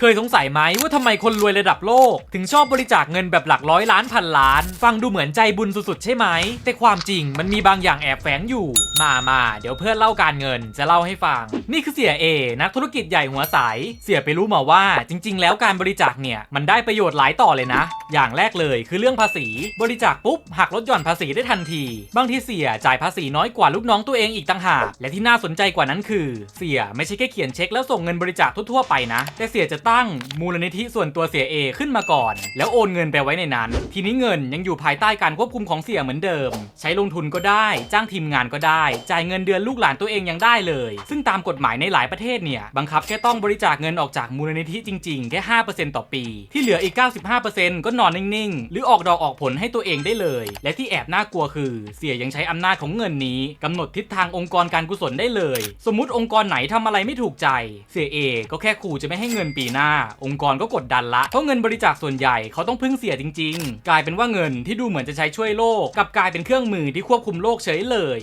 เคยสงสัยไหมว่าทำไมคนรวยระดับโลก ถึงชอบบริจาคเงินแบบหลักร้อยล้านพันล้าน ฟังดูเหมือนใจบุญสุดๆ ใช่ไหม แต่ความจริงมันมีบางอย่างแอบแฝงอยู่ มามาเดี๋ยวเพื่อนเล่าการเงินจะเล่าให้ฟัง นี่คือเสียเอนักธุรกิจใหญ่หัวใส เสียไปรู้มาว่า จริง ๆ แล้วการบริจาคเนี่ยมันได้ประโยชน์หลายต่อเลยนะ อย่างแรกเลยคือเรื่องภาษี บริจาคปุ๊บหักลดหย่อนภาษีได้ทันที บางทีเสียจ่ายภาษีน้อยกว่าลูกน้องตัวเองอีกต่างหาก และที่น่าสนใจกว่านั้นคือ เสียไม่ใช่แค่เขียนเช็คแล้วส่งเงินบริจาคทั่วๆไปนะ แต่เสียจะตั้งมูลนิธิส่วนตัวเสียเอขึ้นมาก่อน แล้วโอนเงินไปไว้ในนั้น ทีนี้เงินยังอยู่ภายใต้การควบคุมของเสียเหมือนเดิม ใช้ลงทุนก็ได้ จ้างทีมงานก็ได้ จ่ายเงินเดือนลูกหลานตัวเองยังได้เลย ซึ่งตามกฎหมายในหลายประเทศเนี่ยบังคับแค่ต้องบริจาคเงินออกจากมูลนิธิจริงๆ แค่ 5%ต่อปี ที่เหลืออีก 95%ก็นอนนิ่งๆ หรือออกดอกออกผลให้ตัวเองได้เลย และที่แอบน่ากลัวคือ เสียยังใช้อำนาจของเงินนี้กำหนดทิศทางองค์กรการกุศลได้เลย สมมุติองค์กรไหนทำอะไรไม่ถูกใจ เสียเอก็แค่ขู่จะไม่ให้เงินปีหน้าหน้า องค์กรก็กดดันละเพราะเงินบริจาคส่วนใหญ่เขาต้องพึ่งเสียจริง ๆ กลายเป็นว่าเงินที่ดูเหมือนจะใช้ช่วยโลกกลับกลายเป็นเครื่องมือที่ควบคุมโลกเฉยเลย